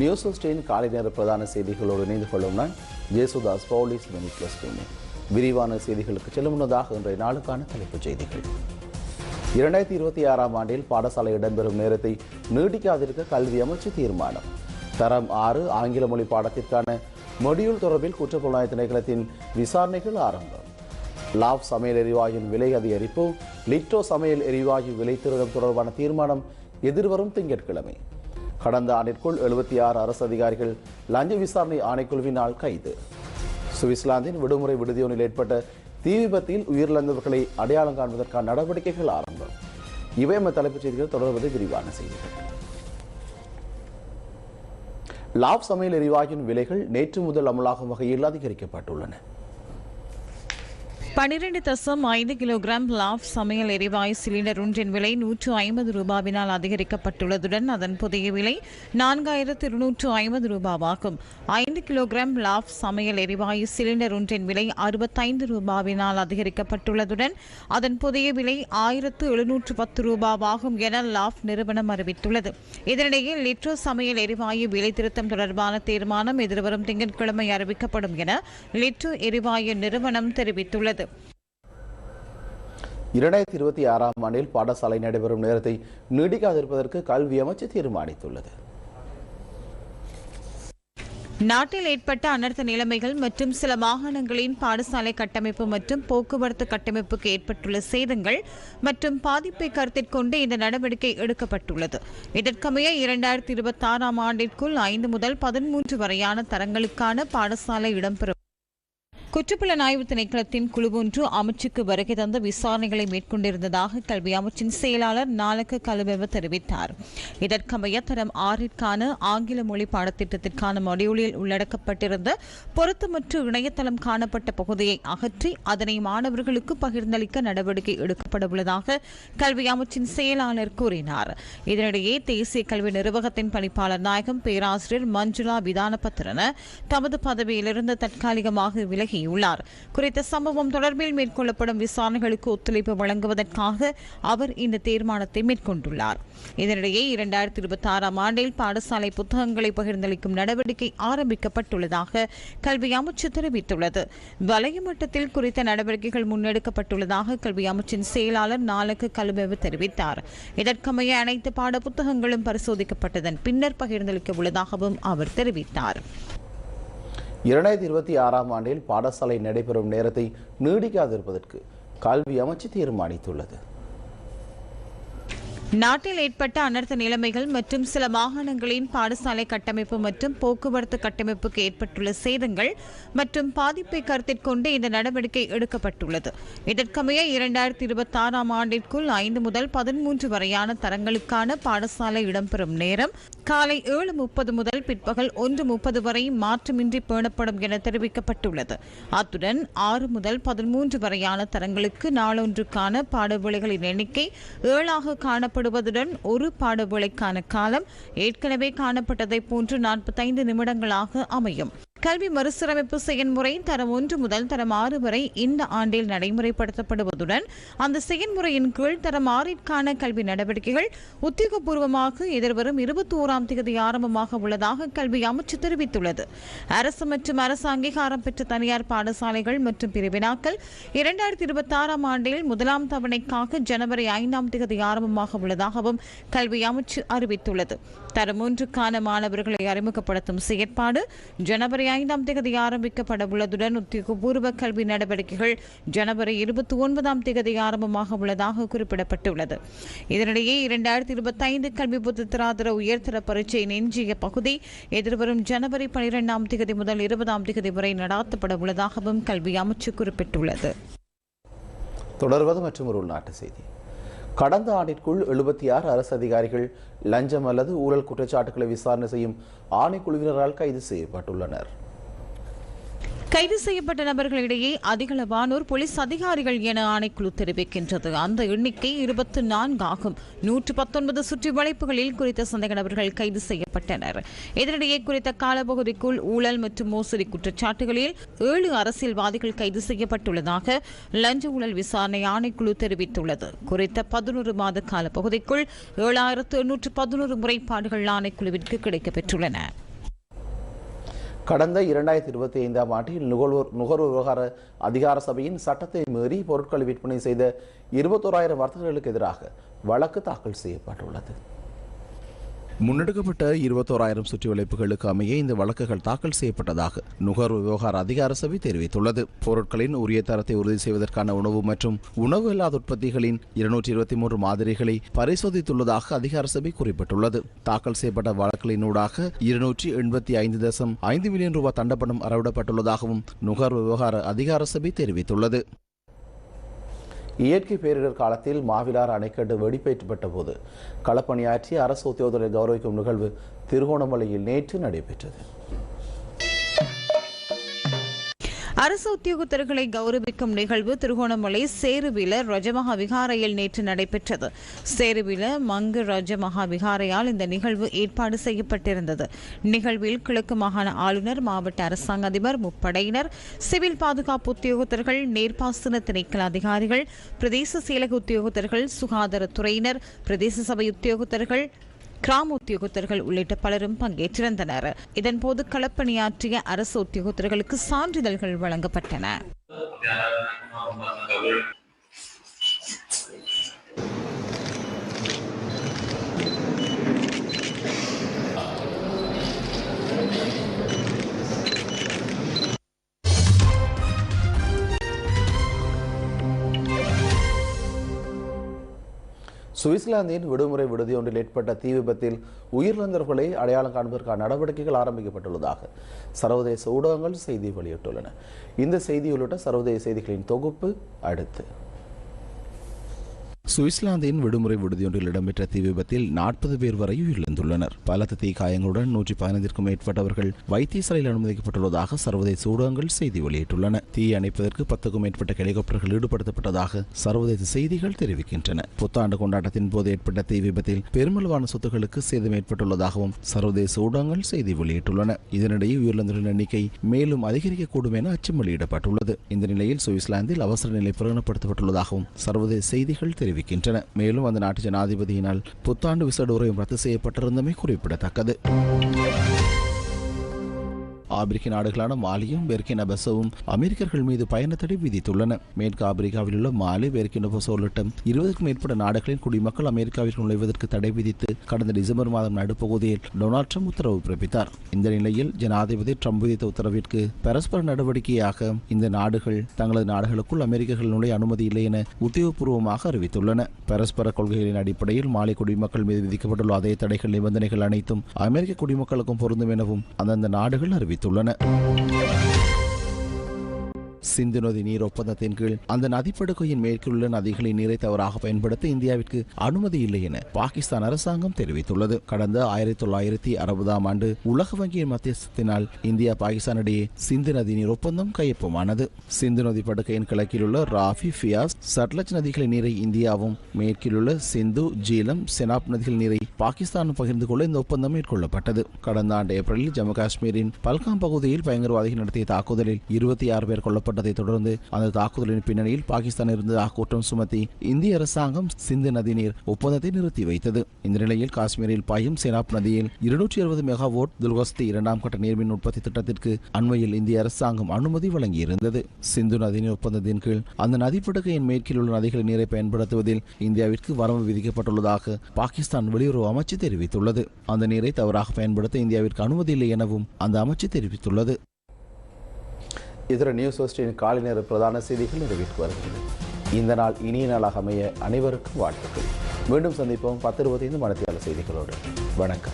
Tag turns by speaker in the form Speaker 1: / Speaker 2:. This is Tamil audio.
Speaker 1: நியூஸ் ஸ்டேன் காலை நேர பிரதான செய்திகளோடு இணைந்து கொள்ளும் நான் ஜேசுதாஸ் பவுலிஸ் மினிக்லஸ் விரிவான செய்திகளுக்கு செல்லும் முன்னதாக இன்றைய நாளுக்கான தலைப்புச் செய்திகள். இரண்டாயிரத்தி இருபத்தி ஆறாம் ஆண்டில் பாடசாலை இடம்பெறும் நேரத்தை நீட்டிக்காதிருக்க கல்வி அமைச்சு தீர்மானம். தரம் ஆறு ஆங்கில மொழி பாடத்திற்கான மொடியூல் தொடர்பில் குற்றப்புலனாய்வு திணைக்களத்தின் விசாரணைகள் ஆரம்பம். லாவ் சமையல் எரிவாயுவின் விலை அதிகரிப்பு லிட்டோ சமையல் எரிவாயு விலை திருடம் தொடர்பான தீர்மானம் எதிர்வரும் திங்கட்கிழமை. கடந்த ஆண்டிற்குள் எழுபத்தி ஆறு அரசு அதிகாரிகள் லஞ்ச விசாரணை ஆணைக்குழுவினால் கைது. சுவிட்சர்லாந்தின் விடுமுறை விடுதியொன்றில் ஏற்பட்ட தீ விபத்தில் உயிரிழந்தவர்களை அடையாளம் காண்பதற்கான நடவடிக்கைகள் ஆரம்பம். இவை நம்ம தலைப்புச் செய்திகள் தொடர்வது விரிவான செய்திகள். லாப் சமையல் எரிவாயுவின் விலைகள் நேற்று முதல் அமலாகும் வகையில் அதிகரிக்கப்பட்டுள்ளன.
Speaker 2: பனிரெண்டு தசம் ஐந்து கிலோகிராம் லாப் சமையல் எரிவாயு சிலிண்டர் ஒன்றின் விலை நூற்று ஐம்பது ரூபாவினால் அதிகரிக்கப்பட்டுள்ளதுடன் அதன் புதிய விலை நான்காயிரத்து இருநூற்று ஐம்பது ரூபாவாகும். ஐந்து கிலோகிராம் லாப் சமையல் எரிவாயு சிலிண்டர் ஒன்றின் விலை அறுபத்தைந்து ரூபாவினால் அதிகரிக்கப்பட்டுள்ளதுடன் அதன் புதிய விலை ஆயிரத்து எழுநூற்று பத்து ரூபாவாகும் என லாப் நிறுவனம் அறிவித்துள்ளது. இதனிடையே லிட்ரோ சமையல் எரிவாயு விலை திருத்தம் தொடர்பான தீர்மானம் எதிர்வரும் திங்கட்கிழமை அறிவிக்கப்படும் என லிட்ரோ எரிவாயு நிறுவனம் தெரிவித்துள்ளது.
Speaker 1: இரண்டாயிரத்தி இருபத்தி ஆறாம் ஆண்டில் பாடசாலை நடைபெறும் நேரத்தை நீடிக்காதிருப்பதற்கு கல்வி அமைச்சு தீர்மானித்துள்ளது.
Speaker 2: நாட்டில் ஏற்பட்ட அனர்த்த நிலைமைகள் மற்றும் சில மாகாணங்களின் பாடசாலை கட்டமைப்பு மற்றும் போக்குவரத்து கட்டமைப்புக்கு ஏற்பட்டுள்ள சேதங்கள் மற்றும் பாதிப்பை கருத்தில் கொண்டு இந்த நடவடிக்கை எடுக்கப்பட்டுள்ளது. இதற்கமைய இரண்டாயிரத்தி இருபத்தி ஆறாம் ஆண்டிற்குள் ஐந்து முதல் பதிமூன்று வரையான தரங்களுக்கான பாடசாலை இடம்பெறும் குற்றப்புலனாய்வு திணைக்களத்தின் குழு ஒன்று அமைச்சுக்கு வருகை தந்த விசாரணைகளை மேற்கொண்டிருந்ததாக கல்வி அமைச்சின் செயலாளர் நாளுக்கு கலுபெவ தெரிவித்தார். இதற்கமைய தரம் ஆறிற்கான ஆங்கில மொழி பாடத்திட்டத்திற்கான மொடியூலில் உள்ளடக்கப்பட்டிருந்த பொருத்தமற்ற இணையதளம் காணப்பட்ட பகுதியை அகற்றி அதனை மாணவர்களுக்கு பகிர்ந்தளிக்க நடவடிக்கை எடுக்கப்பட உள்ளதாக கல்வி அமைச்சின் செயலாளர் கூறினார். இதனிடையே தேசிய கல்வி நிர்வாகத்தின் பணிப்பாளர் நாயகம் பேராசிரியர் மஞ்சுளா விதானபத்திரன தமது பதவியிலிருந்து தற்காலிகமாக விலகி உள்ளார் குறித்த சம்பவம் தொடர்பில் மேற்கொள்ளப்படும் விசாரணைகளுக்கு ஒத்துழைப்பு வழங்குவதற்காக அவர் இந்த தீர்மானத்தை மேற்கொண்டுள்ளார். இதனிடையே இரண்டாயிரத்தி இருபத்தி ஆறாம் ஆண்டில் பாடசாலை புத்தகங்களை பகிர்ந்தளிக்கும் நடவடிக்கை ஆரம்பிக்கப்பட்டுள்ளதாக கல்வி அமைச்சு தெரிவித்துள்ளது. வலய மட்டத்தில் குறித்த நடவடிக்கைகள் முன்னெடுக்கப்பட்டுள்ளதாக கல்வி அமைச்சின் செயலாளர் நாலக்கு கலுமெவு தெரிவித்தார். இதற்கமைய அனைத்து பாட புத்தகங்களும் பரிசோதிக்கப்பட்டதன் பின்னர் பகிர்ந்தளிக்க உள்ளதாகவும் அவர் தெரிவித்தார்.
Speaker 1: இரண்டாயிரத்தி இருபத்தி ஆறாம் ஆண்டில் பாடசாலை நடைபெறும் நேரத்தை நீடிக்காதிருப்பதற்கு கல்வி அமைச்சு தீர்மானித்துள்ளது.
Speaker 2: நாட்டில் ஏற்பட்ட அனர்த்த நிலைமைகள் மற்றும் சில மாகாணங்களின் பாடசாலை கட்டமைப்பு மற்றும் போக்குவரத்து கட்டமைப்புக்கு ஏற்பட்டுள்ள சேதங்கள் மற்றும் பாதிப்பை கருத்தில் கொண்டு இந்த நடவடிக்கை எடுக்கப்பட்டுள்ளது. இதற்கமைய இரண்டாயிரத்தி இருபத்தி ஆறாம் ஆண்டிற்குள் ஐந்து முதல் பதிமூன்று வரையான தரங்களுக்கான பாடசாலை இடம்பெறும் நேரம் காலை ஏழு முப்பது முதல் பிற்பகல் ஒன்று முப்பது வரை மாற்றமின்றி பேணப்படும் என தெரிவிக்கப்பட்டுள்ளது. அத்துடன் ஆறு முதல் பதிமூன்று வரையான தரங்களுக்கு நாளொன்றுக்கான பாடவிளைகளின் எண்ணிக்கை ஏழாக காணப்படுவதுடன் ஒரு பாடவேளைக்கான காலம் ஏற்கனவே காணப்பட்டதை போன்று நாற்பத்தைந்து நிமிடங்களாக அமையும். கல்வி மறுசீரமைப்பு செயல்முறை தரம் ஒன்று முதல் தரம் ஆறு வரை இந்த ஆண்டில் நடைமுறைப்படுத்தப்படுவதுடன் அந்த செயல்முறையின் கீழ் தரம் ஆறிற்கான கல்வி நடவடிக்கைகள் உத்தியோகபூர்வமாக எதிர்வரும் இருபத்தி ஓராம் தேதி ஆரம்பமாக உள்ளதாக கல்வி அமைச்சு தெரிவித்துள்ளது. அரசு மற்றும் அரசு அங்கீகாரம் பெற்ற தனியார் பாடசாலைகள் மற்றும் பிரிவினாக்கள் இரண்டாயிரத்தி இருபத்தி ஆறாம் ஆண்டில் முதலாம் தவணைக்காக ஜனவரி ஐந்தாம் தேதி ஆரம்பமாக உள்ளதாகவும் கல்வி அமைச்சு அறிவித்துள்ளது. தரம் ஒன்றுக்கான மாணவர்களை அறிமுகப்படுத்தும் செயற்பாடு ஜனவரி ஐந்தாம் தேதி ஆரம்பிக்கப்பட உள்ளதுடன் உத்தியோகபூர்வ கல்வி நடவடிக்கைகள் ஜனவரி இருபத்தி ஒன்பதாம் தேதி ஆரம்பமாக உள்ளதாக குறிப்பிடப்பட்டுள்ளது. இதனிடையே இரண்டாயிரத்தி இருபத்தி ஐந்து கல்வி பொதுத்தராதர உயர்தர பரீட்சையின் எஞ்சிய பகுதி எதிர்வரும் ஜனவரி பனிரெண்டாம் தேதி முதல் இருபதாம் தேதி வரை நடாத்தப்பட உள்ளதாகவும் கல்வி அமைச்சு குறிப்பிட்டுள்ளது.
Speaker 1: தொடர்வது மற்றும் ஒரு உள்நாட்டு செய்தி. கடந்த ஆண்டிற்குள் எழுபத்தி ஆறு அரசு அதிகாரிகள் லஞ்சம் அல்லது ஊழல் குற்றச்சாட்டுகளை விசாரணை செய்யும் ஆணைக்குழுவினரால் கைது செய்யப்பட்டுள்ளனர்.
Speaker 2: கைது செய்யப்பட்ட நபர்களிடையே அதிகளவானோர் போலீஸ் அதிகாரிகள் என ஆணைக்குழு தெரிவிக்கின்றது. அந்த எண்ணிக்கை இருபத்தி நான்கு ஆகும் நூற்று பத்தொன்பது சுற்றி வளைப்புகளில் குறித்த சந்தேக நபர்கள் கைது செய்யப்பட்டனர். இதனிடையே குறித்த காலப்பகுதிக்குள் ஊழல் மற்றும் மோசடி குற்றச்சாட்டுகளில் ஏழு அரசியல்வாதிகள் கைது செய்யப்பட்டுள்ளதாக லஞ்ச ஊழல் விசாரணை ஆணைக்குழு தெரிவித்துள்ளது. குறித்த பதினோரு மாத கால பகுதிக்குள் ஏழாயிரத்து எண்ணூற்று பதினோரு முறைப்பாடுகள் ஆணைக்குழுவிற்கு கிடைக்கப்பெற்றுள்ளன.
Speaker 1: கடந்த இரண்டாயிரத்தி இருபத்தி ஐந்தாம் ஆண்டில் நுகர்வோர் நுகர்வோர் விவகார அதிகார சபையின் சட்டத்தை மீறி பொருட்களை விற்பனை செய்த இருபத்தோராயிரம் வர்த்தகர்களுக்கு எதிராக வழக்கு தாக்கல் செய்யப்பட்டுள்ளது. முன்னெடுக்கப்பட்ட இருபத்தோராயிரம் சுற்றி வளைப்புகளுக்கு அமைய இந்த வழக்குகள் தாக்கல் செய்யப்பட்டதாக நுகர்வு விவகார அதிகார சபை தெரிவித்துள்ளது. பொருட்களின் உரிய தரத்தை உறுதி செய்வதற்கான உணவு மற்றும் உணவு இல்லாத உற்பத்திகளின் இருநூற்றி இருபத்தி மூன்று மாதிரிகளை பரிசோதித்துள்ளதாக அதிகார சபை குறிப்பிட்டுள்ளது. தாக்கல் செய்யப்பட்ட வழக்குகளினூடாக இருநூற்றி எண்பத்தி ஐந்து தசம் ஐந்து மில்லியன் ரூபாய் தண்டப்பணம் அறவிடப்பட்டுள்ளதாகவும் நுகர்வு விவகார அதிகார சபை தெரிவித்துள்ளது. இயற்கை பேரிடர் காலத்தில் மாவிலார் அணைக்கட்டு வெடிப்பேற்றப்பட்ட போது களப்பணியாற்றி அரசு உத்தியோகத்தரை கௌரவிக்கும் நிகழ்வு திருகோணமலையில் நேற்று நடைபெற்றது.
Speaker 2: அரசு உத்தியோகத்தர்களை கௌரவிக்கும் நிகழ்வு திருகோணமலை சேருவில ரஜமகா விகாரையில் நேற்று நடைபெற்றது. சேருவில மங்கு ரஜமகா விகாரையால் இந்த நிகழ்வு ஏற்பாடு செய்யப்பட்டிருந்தது. நிகழ்வில் கிழக்கு மாகாண ஆளுநர் மாவட்ட அரசாங்க அதிபர் முப்படையினர் சிவில் பாதுகாப்பு உத்தியோகத்தர்கள் நேர்பாசன திணைக்கள அதிகாரிகள் பிரதேச செயலக உத்தியோகத்தர்கள் சுகாதாரத்துறையினர் பிரதேச சபை உத்தியோகத்தர்கள் கிராம உத்தியோகத்தர்கள் உள்ளிட்ட பலரும் பங்கேற்றிருந்தனர். இதன்போது களப்பணியாற்றிய அரசு உத்தியோகத்தர்களுக்கு சான்றிதழ்கள் வழங்கப்பட்டன.
Speaker 1: சுவிட்சர்லாந்தின் விடுமுறை விடுதி ஒன்றில் ஏற்பட்ட தீ விபத்தில் உயிரிழந்தவர்களை அடையாளம் காண்பதற்கான நடவடிக்கைகள் ஆரம்பிக்கப்பட்டுள்ளதாக சர்வதேச ஊடகங்கள் செய்தி வெளியிட்டுள்ளன. இந்த செய்தி உள்ளிட்ட சர்வதேச செய்திகளின் தொகுப்பு அடுத்து. சுவிட்சர்லாந்தின் விடுமுறை விடுதியொன்றில் இடம்பெற்ற தீ விபத்தில் நாற்பது பேர் வரை உயிரிழந்துள்ளனர். பலத்த தீ காயங்களுடன் நூற்றி பதினைந்திற்கும் மேற்பட்டவர்கள் வைத்தியசாலையில் அனுமதிக்கப்பட்டுள்ளதாக சர்வதேச ஊடகங்கள் செய்தி வெளியிட்டுள்ளன. தீ அணைப்பதற்கு பத்துக்கும் மேற்பட்ட ஹெலிகாப்டர்கள் ஈடுபடுத்தப்பட்டதாக சர்வதேச செய்திகள் தெரிவிக்கின்றன. புத்தாண்டு கொண்டாட்டத்தின் போது ஏற்பட்ட தீ விபத்தில் பெருமளவான சொத்துக்களுக்கு சேதம் ஏற்பட்டுள்ளதாகவும் சர்வதேச ஊடகங்கள் செய்தி வெளியிட்டுள்ளன. இதனிடையே உயிரிழந்தவர்களின் எண்ணிக்கை மேலும் அதிகரிக்கக்கூடும் என அச்சம் வெளியிடப்பட்டுள்ளது. இந்த நிலையில் சுவிட்சர்லாந்தில் அவசர நிலை பிரகடனப்படுத்தப்பட்டுள்ளதாகவும் சர்வதேச செய்திகள் தெரிவிக்கின்றன. மேலும் அந்த நாட்டு ஜனாதிபதியினால் புத்தாண்டு விசேட உரையும் ரத்து செய்யப்பட்டிருந்தமை குறிப்பிடத்தக்கது. ஆப்பிரிக்க நாடுகளான மாலியும் பெர்கினா பெசோவும் அமெரிக்கர்கள் மீது பயண தடை விதித்துள்ளன. மேற்கு ஆப்பிரிக்காவில் உள்ள மாலி பெர்கினா பெசோ உள்ளிட்ட இருபதுக்கும் மேற்பட்ட நாடுகளின் குடிமக்கள் அமெரிக்காவிற்கு நுழைவதற்கு தடை விதித்து கடந்த டிசம்பர் மாதம் நடுப்பகுதியில் டொனால்ட் ட்ரம்ப் உத்தரவு பிறப்பித்தார். இந்த நிலையில் ஜனாதிபதி ட்ரம்ப் விதித்த உத்தரவிற்கு பரஸ்பர நடவடிக்கையாக இந்த நாடுகள் தங்களது நாடுகளுக்குள் அமெரிக்கர்கள் நுழைய அனுமதி இல்லை என உத்தியோகபூர்வமாக அறிவித்துள்ளன. பரஸ்பர கொள்கைகளின் அடிப்படையில் மாலை குடிமக்கள் மீது விதிக்கப்பட்டுள்ள அதே தடைகள் நிபந்தனைகள் அனைத்தும் அமெரிக்க குடிமக்களுக்கும் பொருந்தும் எனவும் அந்தந்த நாடுகள் அறிவித்துள்ளன. தெரிவித்துள்ளன. சிந்து நதி நீர் ஒப்பந்தத்தின் கீழ் அந்த நதிப்படுகையின் உள்ள நதிகளின் நீரை தவறாக பயன்படுத்த இந்தியாவிற்கு அனுமதி இல்லை என பாகிஸ்தான் அரசாங்கம் தெரிவித்துள்ளது. கடந்த ஆயிரத்தி தொள்ளாயிரத்தி அறுபதாம் ஆண்டு உலக வங்கியின் மத்தியஸ்தத்தினால் இந்தியா பாகிஸ்தான் இடையே சிந்து நதி நீர் ஒப்பந்தம் கையொப்பமானது. சிந்து நதி படுகையின் கிழக்கிலுள்ள ராஃபி ஃபியாஸ் சட்லஜ் நதிகளின் நீரை இந்தியாவும் மேற்கிலுள்ள சிந்து ஜீலம் செனாப் நதிகள் நீரை பாகிஸ்தானும் பகிர்ந்து கொள்ள இந்த ஒப்பந்தம் மேற்கொள்ளப்பட்டது. கடந்த ஆண்டு ஏப்ரலில் ஜம்மு காஷ்மீரின் பல்காம் பகுதியில் பயங்கரவாதிகள் நடத்திய தாக்குதலில் இருபத்தி ஆறு பேர் ஏற்பட்டதை தொடர்ந்து அந்த தாக்குதலின் பின்னணியில் பாகிஸ்தான் இருந்ததாக குற்றம் சுமத்தி இந்திய அரசாங்கம் சிந்து நதி நீர் ஒப்பந்தத்தை நிறுத்தி வைத்தது. இந்த நிலையில் காஷ்மீரில் பாயும் செனாப் நதியில் இருநூற்றி அறுபது மெகாவோட் துல்கஸ்தி இரண்டாம் கட்ட நீர்மின் உற்பத்தி திட்டத்திற்கு அண்மையில் இந்திய அரசாங்கம் அனுமதி வழங்கியிருந்தது. சிந்து நதிநீர் ஒப்பந்தத்தின் கீழ் அந்த நதிப்படுகையின் மேற்கில் உள்ள நதிகளின் நீரை பயன்படுத்துவதில் இந்தியாவிற்கு வரம்பு விதிக்கப்பட்டுள்ளதாக பாகிஸ்தான் வெளியுறவு அமைச்சு தெரிவித்துள்ளது. அந்த நீரை தவறாக பயன்படுத்த இந்தியாவிற்கு அனுமதி இல்லை எனவும் அந்த அமைச்சு தெரிவித்துள்ளது. இதர நியூஸ் ஹோஸ்டின் காலை நேர பிரதான செய்திகள் நிறைவேற்றி வருகிறது இந்த நாள் இனிய நாளாக அமைய அனைவருக்கும் வாழ்த்துக்கள். மீண்டும் சந்திப்போம் பத்து இருபத்தைந்து மணத்தியால செய்திகளோடு. வணக்கம்.